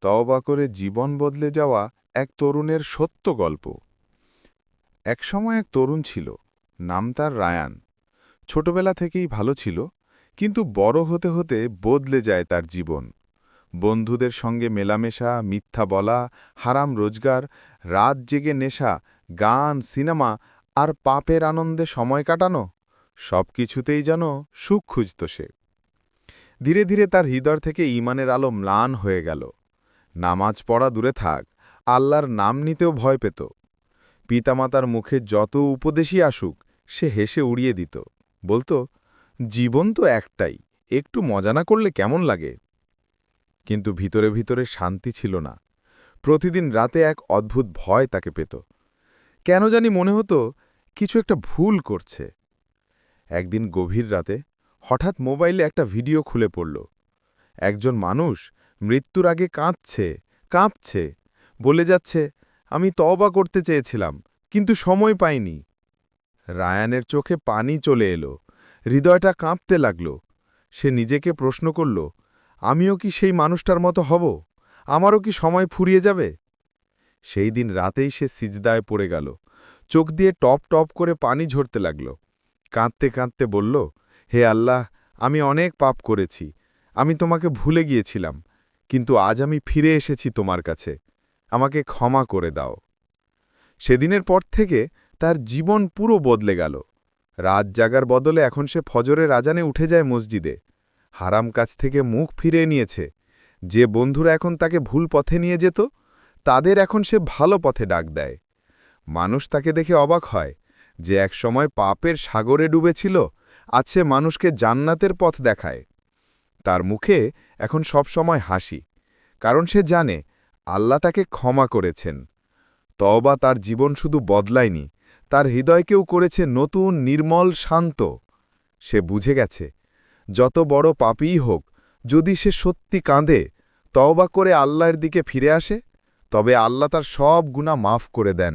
তওবা করে জীবন বদলে যাওয়া এক তরুণের সত্য গল্প। একসময় এক তরুণ ছিল, নাম তার রায়ান। ছোটবেলা থেকেই ভালো ছিল, কিন্তু বড় হতে হতে বদলে যায় তার জীবন। বন্ধুদের সঙ্গে মেলামেশা, মিথ্যা বলা, হারাম রোজগার, রাত জেগে নেশা, গান, সিনেমা, আর পাপের আনন্দে সময় কাটানো সব কিছুতেই যেন সুখ খুঁজত সে। ধীরে ধীরে তার হৃদয় থেকে ঈমানের আলো ম্লান হয়ে গেল। নামাজ পড়া দূরে থাক, আল্লাহর নাম নিতেও ভয় পেত। পিতামাতার মুখে যত উপদেশই আসুক, সে হেসে উড়িয়ে দিত। বলতো, জীবন তো একটাই, একটু মজা না করলে কেমন লাগে? কিন্তু ভিতরে ভিতরে শান্তি ছিল না। প্রতিদিন রাতে এক অদ্ভুত ভয় তাকে পেত। কেন জানি মনে হতো, কিছু একটা ভুল করছে। একদিন গভীর রাতে হঠাৎ মোবাইলে একটা ভিডিও খুলে পড়ল। একজন মানুষ মৃত্যুর আগে কাঁদছে, কাঁপছে, বলে যাচ্ছে, আমি তওবা করতে চেয়েছিলাম, কিন্তু সময় পাইনি। রায়ানের চোখে পানি চলে এলো, হৃদয়টা কাঁপতে লাগল। সে নিজেকে প্রশ্ন করল, আমিও কি সেই মানুষটার মতো হব? আমারও কি সময় ফুরিয়ে যাবে? সেই দিন রাতেই সে সিজদায় পড়ে গেল। চোখ দিয়ে টপ টপ করে পানি ঝরতে লাগল। কাঁদতে কাঁদতে বলল, হে আল্লাহ, আমি অনেক পাপ করেছি। আমি তোমাকে ভুলে গিয়েছিলাম। কিন্তু আজ আমি ফিরে এসেছি তোমার কাছে। আমাকে ক্ষমা করে দাও। সেদিনের পর থেকে তার জীবন পুরো বদলে গেল। রাত জাগার বদলে এখন সে ফজরের আজানে উঠে যায় মসজিদে। হারাম কাছ থেকে মুখ ফিরে নিয়েছে। যে বন্ধুরা এখন তাকে ভুল পথে নিয়ে যেত, তাদের এখন সে ভালো পথে ডাক দেয়। মানুষ তাকে দেখে অবাক হয় যে একসময় পাপের সাগরে ডুবেছিল, আজ সে মানুষকে জান্নাতের পথ দেখায়। তার মুখে এখন সব সময় হাসি, কারণ সে জানে আল্লাহ তাকে ক্ষমা করেছেন। তওবা তার জীবন শুধু বদলায়নি, তার হৃদয়কেও করেছে নতুন, নির্মল, শান্ত। সে বুঝে গেছে, যত বড় পাপীই হোক, যদি সে সত্যি কাঁদে, তওবা করে আল্লাহর দিকে ফিরে আসে, তবে আল্লাহ তার সব গুণা মাফ করে দেন।